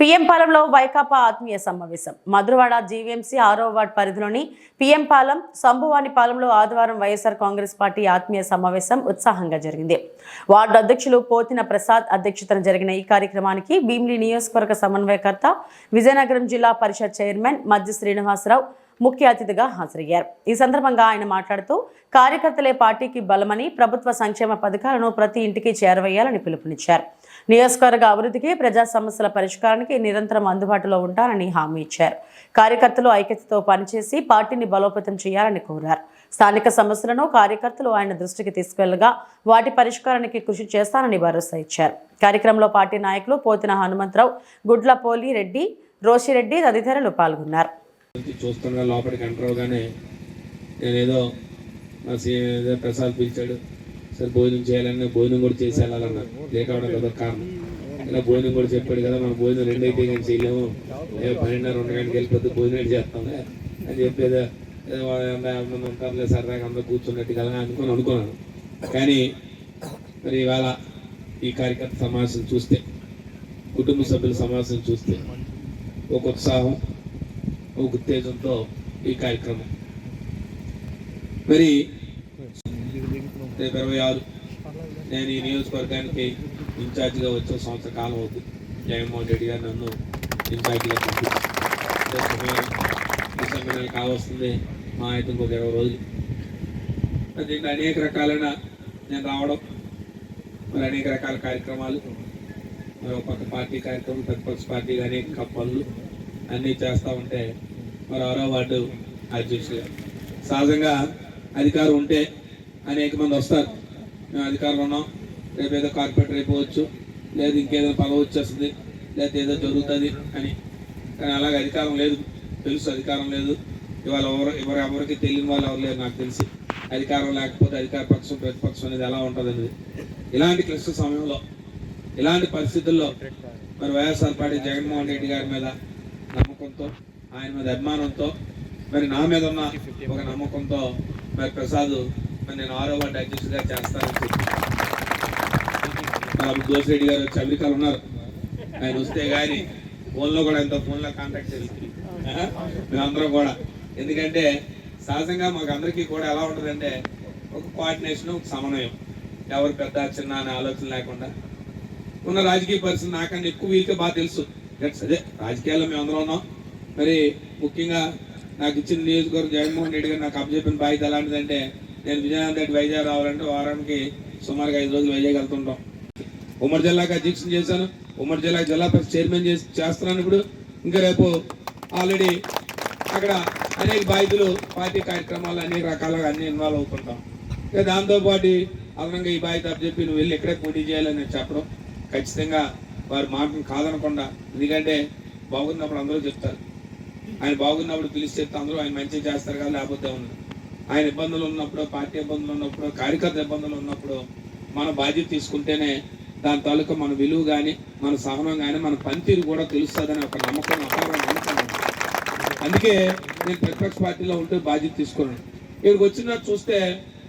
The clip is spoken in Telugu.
పిఎం పాలెంలో వైకాపా ఆత్మీయ సమావేశం. మధురవాడ జీవీఎంసీ ఆరో వార్డ్ పరిధిలోని పిఎం పాలెం సంభువాని పాలెంలో ఆదివారం వైఎస్ఆర్ కాంగ్రెస్ పార్టీ ఆత్మీయ సమావేశం ఉత్సాహంగా జరిగింది. వార్డు అధ్యక్షులు పోతిన ప్రసాద్ అధ్యక్షతన జరిగిన ఈ కార్యక్రమానికి భీమిలి నియోజకవర్గ సమన్వయకర్త విజయనగరం జిల్లా పరిషత్ చైర్మన్ మధ్య శ్రీనివాసరావు ముఖ్య అతిథిగా హాజరయ్యారు. ఈ సందర్భంగా ఆయన మాట్లాడుతూ కార్యకర్తలే పార్టీకి బలమని ప్రభుత్వ సంక్షేమ పథకాలను ప్రతి ఇంటికి చేరవేయాలని పిలుపునిచ్చారు. నియోజకవర్గ అభివృద్ధికి ప్రజా సమస్యల పరిష్కారానికి నిరంతరం అందుబాటులో ఉంటానని హామీ ఇచ్చారు. కార్యకర్తలు ఐక్యతతో పనిచేసి పార్టీని బలోపేతం చేయాలని కోరారు. స్థానిక సమస్యలను కార్యకర్తలు ఆయన దృష్టికి తీసుకెళ్ళగా వాటి పరిష్కారానికి కృషి చేస్తానని భరోసా ఇచ్చారు. కార్యక్రమంలో పార్టీ నాయకులు పోతిన హనుమంతరావు గుడ్లపోలి రెడ్డి రోషిరెడ్డి తదితరులు పాల్గొన్నారు. చూస్తున్నా లోపలికి ఎంటర్ అవగానే నేనేదో ఏదో ప్రసాద్ పిలిచాడు. సరే భోజనం చేయాలని భోజనం కూడా చేసి వెళ్ళాలన్నారు లేకపోవడం కదా కారణం. ఇలా భోజనం కూడా చెప్పాడు కదా మనం భోజనం రెండు అయితే కానీ చేయలేము. ఏ పన్నెండున్నర రెండు గంటకి వెళ్ళిపోతే భోజనం చేస్తాము. అని చెప్పేదో. ఏదో సరదాగా అందరూ కూర్చున్నట్టు కదా అనుకుని అనుకున్నాను. కానీ మరి ఇవాళ ఈ కార్యకర్త సమావేశం చూస్తే కుటుంబ సభ్యుల సమావేశం చూస్తే ఒక ఉత్సాహం ఒక ఉత్తేజంతో ఈ కార్యక్రమం. మరి రేపు ఇరవై ఆరు. నేను ఈ నియోజకవర్గానికి ఇన్ఛార్జిగా వచ్చే సంవత్సర కాలం అవుతుంది జగన్మోహన్ రెడ్డి గారు నన్ను ఇన్ఛార్జిగా పంపించారు నెల కావస్తుంది. మా అయితే ఇంకొక ఇరవై రోజులు. మరి దీంట్లో అనేక రకాలైన నేను రావడం మరి అనేక రకాల కార్యక్రమాలు మరి పక్క పార్టీ కార్యక్రమం ప్రతిపక్ష పార్టీ అనేక పనులు అన్నీ చేస్తూ ఉంటే మరి ఆరో వార్డు అధ్యక్షులు సహజంగా అధికారం ఉంటే అనేక మంది వస్తారు. మేము అధికారం ఉన్నాం. రేపు ఏదో కార్పొరేటర్ అయిపోవచ్చు లేదు ఇంకేదో పదవి వచ్చేస్తుంది లేదా ఏదో జరుగుతుంది అని. కానీ అలాగే అధికారం లేదు. తెలుసు అధికారం లేదు. ఇవాళ ఎవరు ఎవరు ఎవరికి తెలియని వాళ్ళు ఎవరు లేరు నాకు తెలిసి. అధికారం లేకపోతే అధికార పక్షం ప్రతిపక్షం అనేది ఎలా ఉంటుంది అనేది. ఇలాంటి క్లిష్ట సమయంలో ఇలాంటి పరిస్థితుల్లో మరి వైఎస్ఆర్ పార్టీ జగన్మోహన్ రెడ్డి గారి మీద నమ్మకంతో ఆయన మీద అభిమానంతో మరి నా మీద ఉన్న ఒక నమ్మకంతో మరి ప్రసాద్ నేను ఆరో వార్డు అధ్యక్షుడిగా చేస్తానని చెప్పి. మరి దోసిరెడ్డి గారు వచ్చి ఉన్నారు. ఆయన వస్తే కానీ ఫోన్లో కూడా ఎంతో ఫోన్లో కాంటాక్ట్ చేస్తుంది మేమందరం కూడా. ఎందుకంటే సహజంగా మాకు అందరికీ కూడా ఎలా ఉంటుందంటే ఒక కోఆర్డినేషన్ ఒక సమన్వయం. ఎవరు పెద్ద చిన్న అనే ఆలోచన లేకుండా. ఉన్న రాజకీయ పరిస్థితి నాకన్నా ఎక్కువ వీళ్ళకే బాగా తెలుసు. That's అదే రాజకీయాల్లో మేము అందరం ఉన్నాం. మరి ముఖ్యంగా నాకు ఇచ్చిన నియోజకవర్గం జగన్మోహన్ రెడ్డి గారు నాకు అప్పచెప్పిన బాధ్యత ఎలాంటిదంటే నేను విజయనగరం రెడ్డి వైజాగ్ రావాలంటే వారానికి సుమారుగా ఐదు రోజులు వైజాగ్ వెళ్తుంటాం. ఉమ్మడి జిల్లాకి అధ్యక్షం చేశాను. ఉమ్మడి జిల్లా జిల్లా పరిషత్ చైర్మన్ చేసి చేస్తున్నాను ఇప్పుడు. ఇంకా రేపు ఆల్రెడీ అక్కడ అనేక బాధ్యతలు పార్టీ కార్యక్రమాలు అనేక రకాలుగా అన్ని ఇన్వాల్వ్ అవుతుంటాం. ఇంకా దాంతోపాటు అదనంగా ఈ బాధ్యత చెప్పి నువ్వు వెళ్ళి ఎక్కడే పోటీ చేయాలని చెప్పడం. ఖచ్చితంగా వారి మాటను కాదనకుండా. ఎందుకంటే బాగున్నప్పుడు అందరూ చెప్తారు. ఆయన బాగున్నప్పుడు పిలిచి చెప్తే అందరూ ఆయన మంచిగా చేస్తారు కదా లేకపోతే ఉంది ఆయన ఇబ్బందులు ఉన్నప్పుడు పార్టీ ఇబ్బందులు ఉన్నప్పుడు కార్యకర్త ఇబ్బందులు ఉన్నప్పుడు మన బాధ్యత తీసుకుంటేనే దాని తాలూకా మన విలువ కానీ మన సహనం కానీ మన పనితీరు కూడా తెలుస్తుందని ఒక నమ్మకం అపారం నమ్మకం అందుకే నేను ప్రతిపక్ష పార్టీలో ఉంటే బాధ్యత తీసుకున్నాను ఇక్కడికి వచ్చిన చూస్తే